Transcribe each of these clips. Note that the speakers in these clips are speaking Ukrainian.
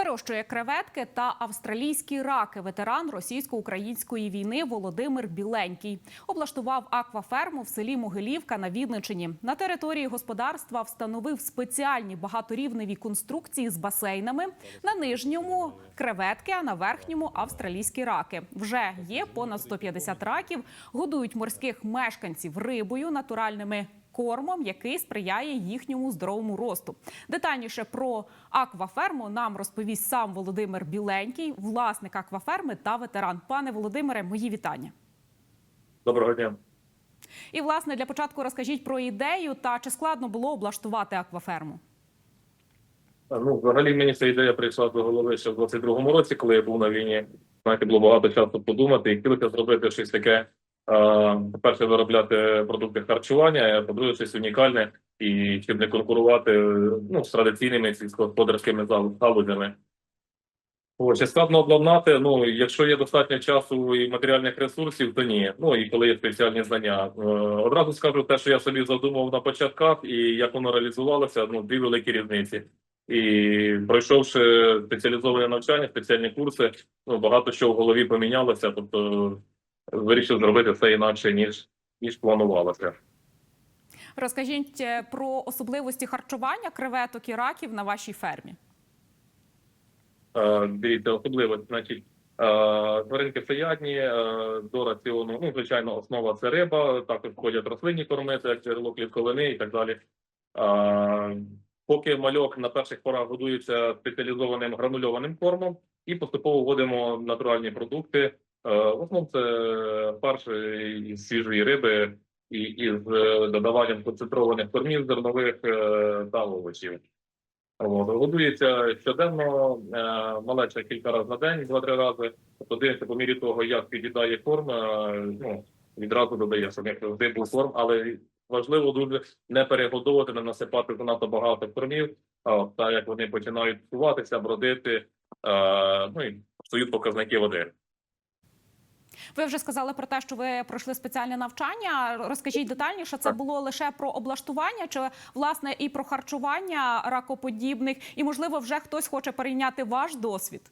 Вирощує креветки та австралійські раки. Ветеран російсько-української війни Володимир Біленький облаштував акваферму в селі Могилівка на Вінничині. На території господарства встановив спеціальні багаторівневі конструкції з басейнами. На нижньому креветки, а на верхньому австралійські раки. Вже є понад 150 раків. Годують морських мешканців рибою, натуральними кормом, який сприяє їхньому здоровому росту. Детальніше про акваферму нам розповість сам Володимир Біленький, власник акваферми та ветеран. Пане Володимире, мої вітання. Доброго дня. І власне для початку розкажіть про ідею та чи складно було облаштувати акваферму. Ну, взагалі мені ця ідея прийшла до голови ще в 22-му році, коли я був на війні. Знаєте, було багато часу подумати і хотілося зробити щось таке. По-перше, виробляти продукти харчування, а по-друге, щось унікальне і щоб не конкурувати ну, з традиційними сільськогосподарськими галузями. Чи складно обладнати? Ну, якщо є достатньо часу і матеріальних ресурсів, то ні. Ну і коли є спеціальні знання. Е, Одразу скажу те, що я собі задумав на початках, і як воно реалізувалося, ну дві великі різниці. І пройшовши спеціалізоване навчання, спеціальні курси, ну багато що в голові помінялося. Тобто вирішив зробити це інакше ніж ніж планувалося. Розкажіть е, про особливості харчування креветок і раків на вашій фермі. Е, Дивіться, особливо, значить, е, тваринки всеядні, е, до раціону, ну, звичайно, основа це риба, також входять рослинні корми, це як джерело клітковини і так далі. Е, Поки мальок на перших порах годується спеціалізованим гранульованим кормом, і поступово вводимо натуральні продукти. Е, В основному це фарш із свіжої риби і із е, додаванням концентрованих кормів зернових е, та овочів. Годується щоденно, малеча кілька разів на день, два-три рази. Тобто по мірі того, як під'їдає корм, ну, відразу додає, щоб корм, але важливо дуже не перегодовувати, не насипати занадто багато кормів, а от, так як вони починають псуватися, бродити, ну і псують показники води. Ви вже сказали про те, що ви пройшли спеціальне навчання. Розкажіть детальніше, це було лише про облаштування, чи власне і про харчування ракоподібних, і можливо, вже хтось хоче перейняти ваш досвід.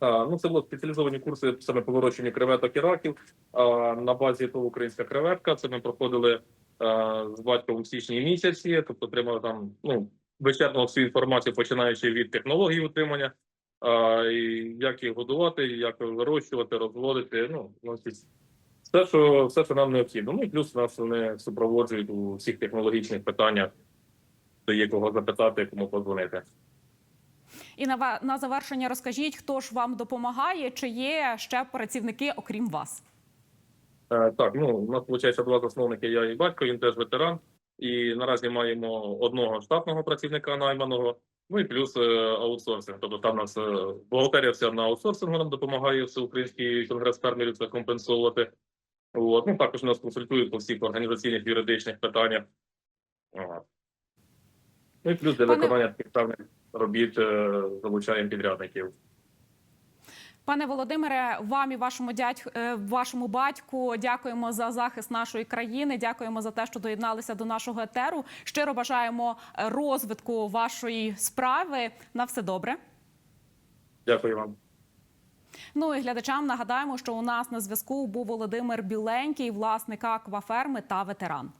А, ну, це були спеціалізовані курси саме по вирощенню креветок і раків. А, на базі того українська креветка. Це ми проходили а, з батьком у січні місяці, тобто отримали там ну, вичерпну всю інформацію, починаючи від технології утримання, а, і як їх годувати, як вирощувати, розводити. Ну, ну, все, що все, що нам необхідно. Ну і плюс нас вони супроводжують у всіх технологічних питаннях, до є кого запитати, кому подзвонити. І на на завершення розкажіть, хто ж вам допомагає, чи є ще працівники, окрім вас. Е, Так, ну у нас виходить два засновники, я і батько, він теж ветеран. І наразі маємо одного штатного працівника найманого, ну і плюс е, аутсорсинг. Тобто там нас е, бухгалтерія вся на аутсорсингу нам допомагає всеукраїнський конгрес фермерів це компенсувати. От. Ну, також нас консультують по всіх організаційних юридичних питаннях. Ага. Ну і плюс для Пане- виконання таких певних робіт е, залучаємо підрядників. Пане Володимире, вам і вашому дядь, е, вашому батьку дякуємо за захист нашої країни. Дякуємо за те, що доєдналися до нашого етеру. Щиро бажаємо е, розвитку вашої справи. На все добре. Дякую вам. Ну і глядачам нагадаємо, що у нас на зв'язку був Володимир Біленький, власник акваферми та ветеран.